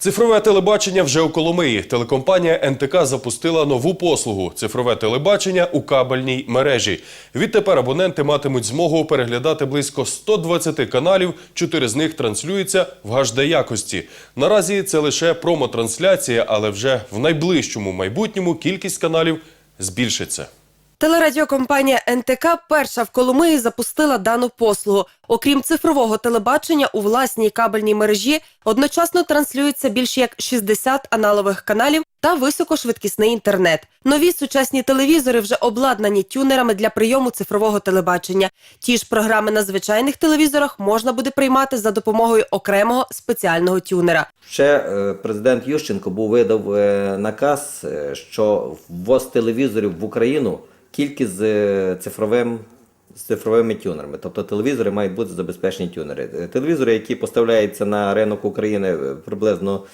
Цифрове телебачення вже у Коломиї. Телекомпанія НТК запустила нову послугу цифрове телебачення у кабельній мережі. Відтепер абоненти матимуть змогу переглядати близько 120 каналів. Чотири з них транслюються в HD якості. Наразі це лише промотрансляція, але вже в найближчому майбутньому кількість каналів збільшиться. Телерадіокомпанія НТК перша в Коломиї запустила дану послугу. Окрім цифрового телебачення, у власній кабельній мережі одночасно транслюється більш як 60 аналогових каналів та високошвидкісний інтернет. Нові сучасні телевізори вже обладнані тюнерами для прийому цифрового телебачення. Ті ж програми на звичайних телевізорах можна буде приймати за допомогою окремого спеціального тюнера. Ще е, президент Ющенко був видав е, наказ, е, що ввоз телевізорів в Україну тільки з е, цифровим. З цифровими тюнерами, тобто телевізори мають бути забезпечені тюнери. Е, Телевізори, які поставляються на ринок України е, приблизно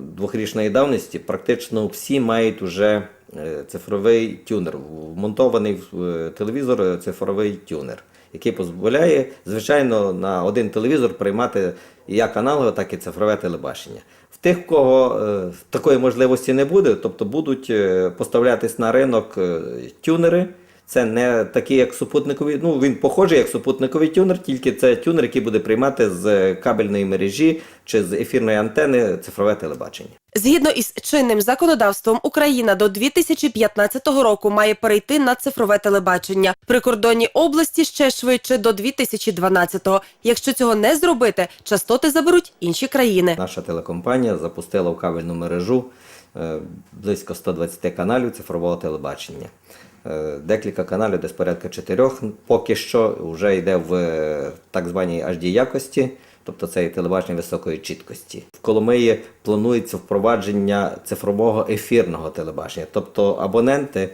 двохрічної давності, практично всі мають уже цифровий тюнер, вмонтований в телевізор цифровий тюнер, який дозволяє, звичайно, на один телевізор приймати як аналогове, так і цифрове телебачення. В тих, кого е, такої можливості не буде, тобто будуть е, поставлятись на ринок е, тюнери. Це не такий, як супутниковий. Ну він похожий як супутниковий тюнер, тільки це тюнер, який буде приймати з кабельної мережі чи з ефірної антени цифрове телебачення. Згідно із чинним законодавством, Україна до 2015 року має перейти на цифрове телебачення. Прикордонні області ще швидше до 2012-го. Якщо цього не зробити, частоти заберуть інші країни. Наша телекомпанія запустила в кабельну мережу е, близько 120 каналів цифрового телебачення. Е, Декілька каналів, десь порядка чотирьох, поки що вже йде в е, так званій HD якості, тобто це телебачення високої чіткості. В Коломиї планується впровадження цифрового ефірного телебачення, тобто абоненти,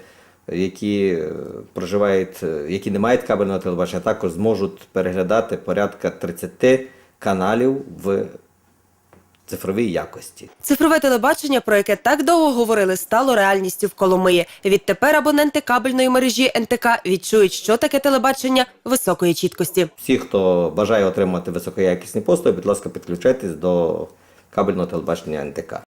які е, проживають, які не мають кабельного телебачення, також зможуть переглядати порядка 30 каналів в цифровій якості. Цифрове телебачення, про яке так довго говорили, стало реальністю в Коломиї. Відтепер абоненти кабельної мережі НТК відчують, що таке телебачення високої чіткості. Всі, хто бажає отримати високоякісні послуги, будь ласка, підключайтесь до кабельного телебачення НТК.